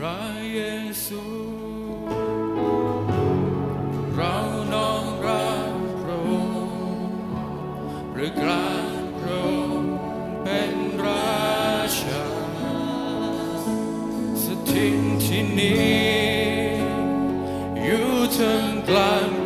พระเยซูเราน้องรักพระองค์หรือกลาพระองค์เป็นราชาสถิตที่นี้อยู่ทั้งกลาง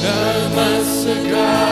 Chama-se graça.